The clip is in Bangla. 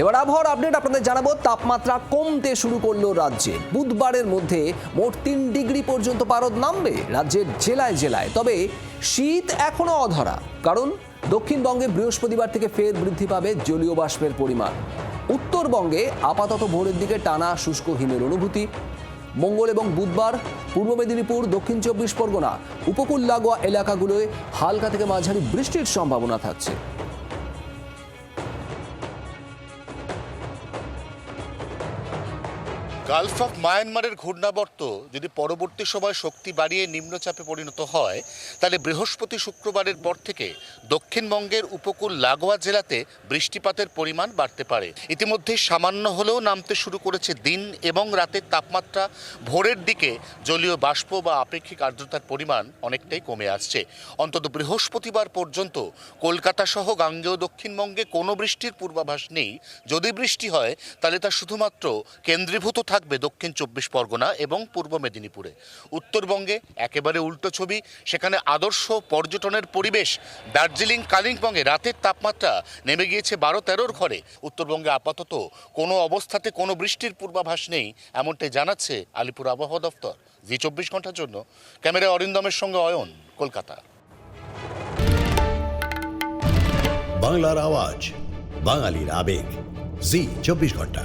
এবার আবহাওয়ার আপডেট আপনাদের জানাব। তাপমাত্রা কমতে শুরু করল রাজ্যে। বুধবারের মধ্যে মোট তিন ডিগ্রি পর্যন্ত পারদ নামবে রাজ্যের জেলায় জেলায়। তবে শীত এখনও অধরা, কারণ দক্ষিণবঙ্গে বৃহস্পতিবার থেকে ফের বৃদ্ধি পাবে জলীয় বাষ্পের পরিমাণ। উত্তরবঙ্গে আপাতত ভোরের দিকে টানা শুষ্ক হিমের অনুভূতি। মঙ্গল এবং বুধবার পূর্ব মেদিনীপুর, দক্ষিণ চব্বিশ পরগনা, উপকূল লাগোয়া এলাকাগুলোয় হালকা থেকে মাঝারি বৃষ্টির সম্ভাবনা থাকছে। গালফ অফ মায়ানমারের ঘূর্ণাবর্ত যদি পরবর্তী সময় শক্তি বাড়িয়ে নিম্নচাপে পরিণত হয়, তাহলে বৃহস্পতি শুক্রবারের পর থেকে দক্ষিণবঙ্গের উপকূল লাগোয়া জেলাতে বৃষ্টিপাতের পরিমাণ বাড়তে পারে। ইতিমধ্যে সামান্য হলেও নামতে শুরু করেছে দিন এবং রাতের তাপমাত্রা ভোরের দিকে জলীয় বাষ্প বা আপেক্ষিক আর্দ্রতার পরিমাণ অনেকটাই কমে আসছে। অন্তত বৃহস্পতিবার পর্যন্ত কলকাতা সহ গাঙ্গেয় দক্ষিণবঙ্গে কোনো বৃষ্টির পূর্বাভাস নেই। যদি বৃষ্টি হয়, তাহলে তা শুধুমাত্র কেন্দ্রীভূত থাকবে দক্ষিণ চব্বিশ পরগনা এবং পূর্ব মেদিনীপুরে। উত্তরবঙ্গে একেবারে উল্টো ছবি, সেখানে আদর্শ পর্যটনের পরিবেশ। দার্জিলিং, কালিম্পংয়ে রাতের তাপমাত্রা নেমে গিয়েছে বারো তেরোর ঘরে। উত্তরবঙ্গে আপাতত কোনো অবস্থাতে কোনো বৃষ্টির পূর্বাভাস নেই, এমনটাই জানাচ্ছে আলিপুর আবহাওয়া দফতর জি চব্বিশ ঘণ্টার জন্য। ক্যামেরায় অরিন্দমের সঙ্গে অয়ন, কলকাতা। বাংলার আওয়াজ, বাঙালির আবেগ। জি চব্বিশ ঘণ্টা।